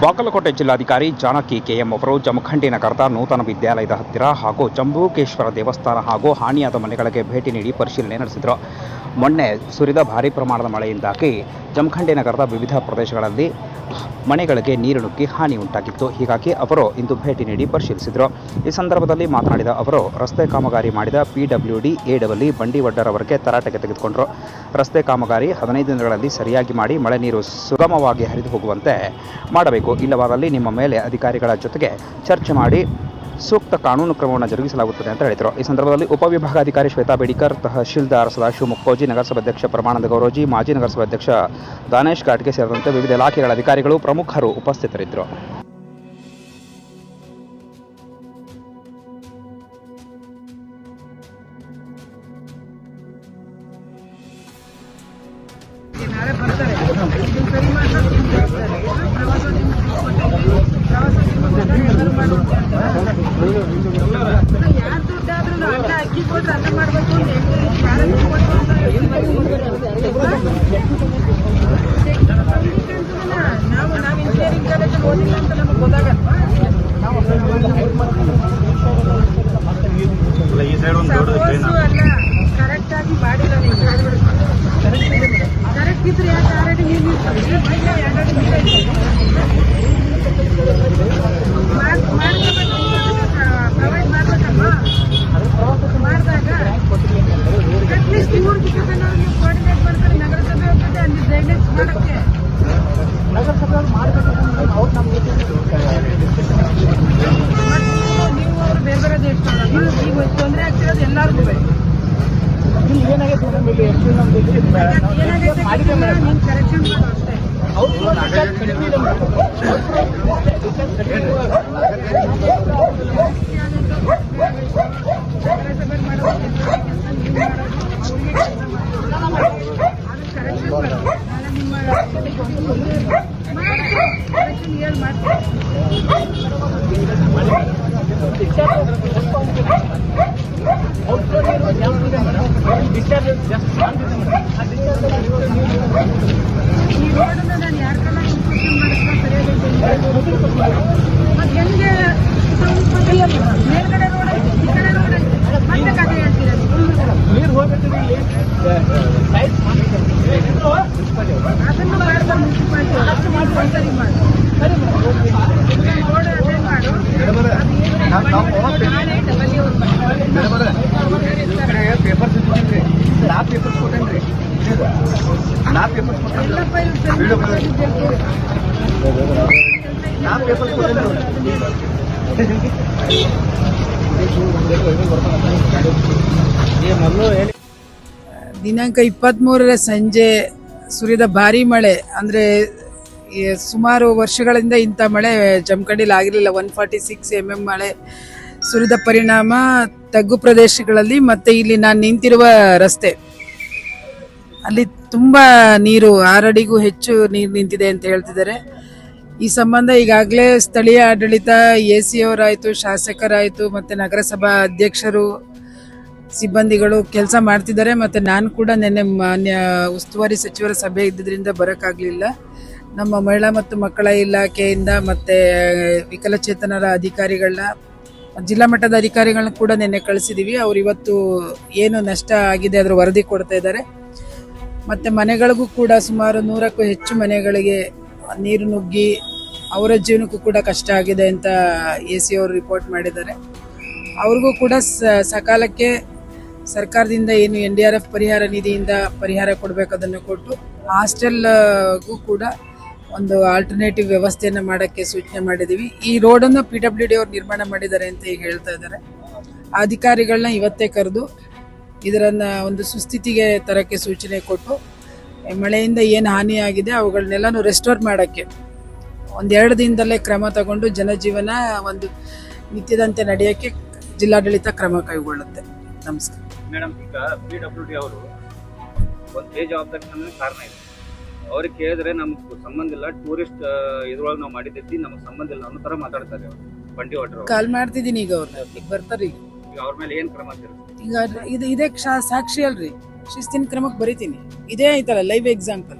ಬಾಗಲಕೋಟೆ ಜಿಲ್ಲಾಧಿಕಾರಿ ಜಾನಕಿ ಕೆಎಂ ಅವರು ಜಮಖಂಡಿ ನಗರದ ನೂತನ ವಿದ್ಯಾಲಯದ ಹತ್ತಿರ ಹಾಗೂ ಜಂಬೂಕೇಶ್ವರ ದೇವಸ್ಥಾನ ಹಾಗೂ ಹಾನಿಯಾದ ಮನೆಗಳಿಗೆ ಭೇಟಿ ನೀಡಿ ಪರಿಶೀಲನೆ ನಡೆಸಿದರು. ಮೊನ್ನೆ ಸುರಿದ ಭಾರೀ ಪ್ರಮಾಣದ ಮಳೆಯಿಂದಾಗಿ ಜಮಖಂಡಿ ನಗರದ ವಿವಿಧ ಪ್ರದೇಶಗಳಲ್ಲಿ ಮನೆಗಳಿಗೆ ನೀರು ನುಗ್ಗಿ ಹಾನಿ ಉಂಟಾಗಿತ್ತು. ಹೀಗಾಗಿ ಅವರು ಇಂದು ಭೇಟಿ ನೀಡಿ ಪರಿಶೀಲಿಸಿದರು. ಈ ಸಂದರ್ಭದಲ್ಲಿ ಮಾತನಾಡಿದ ಅವರು, ರಸ್ತೆ ಕಾಮಗಾರಿ ಮಾಡಿದ P W D, A W Bandi ವಡ್ಡರವರಿಗೆ ತರಾಟೆಗೆ ತೆಗೆದುಕೊಂಡರು. ರಸ್ತೆ ಕಾಮಗಾರಿ ಹದಿನೈದು ದಿನಗಳಲ್ಲಿ ಸರಿಯಾಗಿ ಮಾಡಿ ಮಳೆ ನೀರು ಸುಗಮವಾಗಿ ಹರಿದು ಹೋಗುವಂತೆ ಮಾಡಬೇಕು. ಇಲ್ಲವಾದಲ್ಲಿ ನಿಮ್ಮ ಮೇಲೆ ಅಧಿಕಾರಿಗಳ ಜೊತೆಗೆ ಚರ್ಚೆ ಮಾಡಿ ಸೂಕ್ತ ಕಾನೂನು ಕ್ರಮವನ್ನು ಜರುಗಿಸಲಾಗುತ್ತದೆ ಅಂತ ಹೇಳಿದರು. ಈ ಸಂದರ್ಭದಲ್ಲಿ ಉಪವಿಭಾಗಾಧಿಕಾರಿ ಶ್ವೇತಾ ಬೇಡಿಕರ್, ತಹಶೀಲ್ದಾರ್ ಸದಾಶಿವ ಮುಕ್ಕೋಜಿ, ನಗರಸಭಾಧ್ಯಕ್ಷ ಪ್ರಮಾನಂದ ಗೌರೋಜಿ, ಮಾಜಿ ನಗರಸಭಾಧ್ಯಕ್ಷ ದಾನೇಶ್ ಘಾಟ್ಗೆ ಸೇರಿದಂತೆ ವಿವಿಧ ಇಲಾಖೆಗಳ ಅಧಿಕಾರಿಗಳು ಪ್ರಮುಖರು ಉಪಸ್ಥಿತರಿದ್ದರು. ಪ್ರವಾಸೋದ್ಯಮ ಅಕ್ಕಿ ಕೊಟ್ರೆ ಮಾಡಬೇಕು ನಾವು ನಾವು ಇಂಜಿನಿಯರಿಂಗ್ ಕಾಲೇಜಲ್ಲಿ ಓದಿಲ್ಲ ಅಂತ ಏನಾಗೈತೆ ನೀನು ಕರೆಕ್ಷನ್ ಮಾಡು ಅಷ್ಟೇ ನಗರಸಭೆ ಮಾಡೋ ಕೆಲಸ ನೀವು ಮಾಡೋದು ಅವ್ರಿಗೆ ಕೆಲಸ ಮಾಡೋದು. ಅದು ಕರೆಕ್ಷನ್ ಮಾಡು ನಾಳೆ ನಿಮ್ಮ ಕರೆಕ್ಷನ್ ಹೇಳಿ ಮಾಡ್ತೀನಿ ಈ ರೋಡನ್ನ ನಾನು ಯಾರ ಕಲ್ಲ ಕನ್ಸ್ಟ್ರಕ್ಷನ್ ಮಾಡಿಸ್ತಾ ಸರಿಯಾಗಿ ಮತ್ತೆ ಹೆಂಗೆ ಮೇಲ್ಗಡೆ ರೋಡ್ ಐತೆ ಈ ಕಡೆ ರೋಡ್ ಐತೆ. ಮತ್ತೆ ಕಥೆ ಹೇಳ್ತೀರ? ಮಾಡಿ ಅದನ್ನು ಮಾಡಿ ಮಾಡಿ. ಸರಿ ಮಾಡಿ. ರೋಡ್ ಅಟೆಂಡ್ ಮಾಡು. ದಿನಾಂಕ ಇಪ್ಪತ್ತ್ಮೂರರ ಸಂಜೆ ಸುರಿದ ಭಾರಿ ಮಳೆ, ಅಂದರೆ ಸುಮಾರು ವರ್ಷಗಳಿಂದ ಇಂಥ ಮಳೆ ಜಮಖಂಡಿಲಿ ಆಗಿರಲಿಲ್ಲ. One forty six M M ಮಳೆ ಸುರಿದ ಪರಿಣಾಮ ತಗ್ಗು ಪ್ರದೇಶಗಳಲ್ಲಿ, ಮತ್ತು ಇಲ್ಲಿ ನಾನು ನಿಂತಿರುವ ರಸ್ತೆ. ಅಲ್ಲಿ ತುಂಬ ನೀರು, ಆರಡಿಗೂ ಹೆಚ್ಚು ನೀರು ನಿಂತಿದೆ ಅಂತ ಹೇಳ್ತಿದ್ದಾರೆ. ಈ ಸಂಬಂಧ ಈಗಾಗಲೇ ಸ್ಥಳೀಯ ಆಡಳಿತ ಎ ಸಿ ಅವರಾಯಿತು ಶಾಸಕರಾಯಿತು ಮತ್ತು ನಗರಸಭಾ ಅಧ್ಯಕ್ಷರು, ಸಿಬ್ಬಂದಿಗಳು ಕೆಲಸ ಮಾಡ್ತಿದ್ದಾರೆ ಮತ್ತು ನಾನು ಕೂಡ ನಿನ್ನೆ ಮಾನ್ಯ ಉಸ್ತುವಾರಿ ಸಚಿವರ ಸಭೆ ಇದ್ದಿದ್ದರಿಂದ ಬರೋಕ್ಕಾಗಲಿಲ್ಲ ನಮ್ಮ ಮಹಿಳಾ ಮತ್ತು ಮಕ್ಕಳ ಇಲಾಖೆಯಿಂದ ಮತ್ತು ವಿಕಲಚೇತನರ ಅಧಿಕಾರಿಗಳನ್ನ, ಜಿಲ್ಲಾ ಮಟ್ಟದ ಅಧಿಕಾರಿಗಳನ್ನ ಕೂಡ ನಿನ್ನೆ ಕಳಿಸಿದ್ದೀವಿ ಅವ್ರು ಇವತ್ತು ಏನು ನಷ್ಟ ಆಗಿದೆ ಅದರ ವರದಿ ಕೊಡ್ತಾ ಇದ್ದಾರೆ. ಮತ್ತು ಮನೆಗಳಿಗೂ ಕೂಡ ಸುಮಾರು ನೂರಕ್ಕೂ ಹೆಚ್ಚು ಮನೆಗಳಿಗೆ ನೀರು ನುಗ್ಗಿ ಅವರ ಜೀವನಕ್ಕೂ ಕೂಡ ಕಷ್ಟ ಆಗಿದೆ ಅಂತ ಎ ಸಿ ಅವರು ರಿಪೋರ್ಟ್ ಮಾಡಿದ್ದಾರೆ. ಅವ್ರಿಗೂ ಕೂಡ ಸಕಾಲಕ್ಕೆ ಸರ್ಕಾರದಿಂದ ಏನು ಎನ್ ಡಿ ಆರ್ ಎಫ್ ಪರಿಹಾರ ನಿಧಿಯಿಂದ ಪರಿಹಾರ ಕೊಡಬೇಕು ಅದನ್ನು ಕೊಟ್ಟು ಹಾಸ್ಟೆಲ್ಗೂ ಕೂಡ ಒಂದು ಆಲ್ಟರ್ನೇಟಿವ್ ವ್ಯವಸ್ಥೆಯನ್ನು ಮಾಡೋಕ್ಕೆ ಸೂಚನೆ ಮಾಡಿದ್ದೀವಿ. ಈ ರೋಡನ್ನು ಪಿ ಡಬ್ಲ್ಯೂ ಡಿ ಅವ್ರು ನಿರ್ಮಾಣ ಮಾಡಿದ್ದಾರೆ ಅಂತ ಈಗ ಹೇಳ್ತಾ ಇದ್ದಾರೆ. ಅಧಿಕಾರಿಗಳನ್ನ ಇವತ್ತೇ ಕರೆದು ಇದರನ್ನ ಒಂದು ಸುಸ್ಥಿತಿಗೆ ತರಕ್ಕೆ ಸೂಚನೆ ಕೊಟ್ಟು ಮಳೆಯಿಂದ ಏನು ಹಾನಿಯಾಗಿದೆ ಅವುಗಳನ್ನೆಲ್ಲನೂ ರೆಸ್ಟೋರ್ ಮಾಡೋಕ್ಕೆ. ಒಂದೆರಡು ದಿನದಲ್ಲೇ ಕ್ರಮ ತಗೊಂಡು ಜನಜೀವನ ಒಂದು ನಿತ್ಯದಂತೆ ನಡೆಯೋಕ್ಕೆ ಜಿಲ್ಲಾಡಳಿತ ಕ್ರಮ ಕೈಗೊಳ್ಳುತ್ತೆ. ನಮಸ್ಕಾರ. ಮೇಡಮ್ ಈಗ ಪಿ ಡಬ್ಲ್ಯೂ ಡಿ ಅವರು ಒಂದು ಬೇಜವಾಬ್ದಾರಿ ನಮಗೆ ಕಾರಣ ಇದೆ. ಅವ್ರಿಗೆ ಕೇಳಿದ್ರೆ ನಮ್ಗೆ ಸಂಬಂಧ ಇಲ್ಲ ಟೂರಿಸ್ಟ್ ಇದ್ರೊಳಗೆ ನಾವು ಮಾಡಿದ್ದೈತಿ ನಮಗೆ ಸಂಬಂಧ ಇಲ್ಲ ಅನ್ನೋ ಥರ ಮಾತಾಡ್ತಾರೆ ಅವರು ಬಂಡಿ ವಾಟರ್ ಕಾಲ್ ಮಾಡ್ತಿದ್ದೀನಿ ಈಗ ಅವ್ರನ್ನ ಬರ್ತಾರೆ ಈಗ. ಈಗ ಇದು ಇದೇ ಸಾಕ್ಷಿ ಅಲ್ರಿ. ಶಿಸ್ತಿನ ಕ್ರಮಕ್ಕೆ ಬರಿತೀನಿ. ಇದೇ ಐತಲ್ಲ ಲೈವ್ ಎಕ್ಸಾಂಪಲ್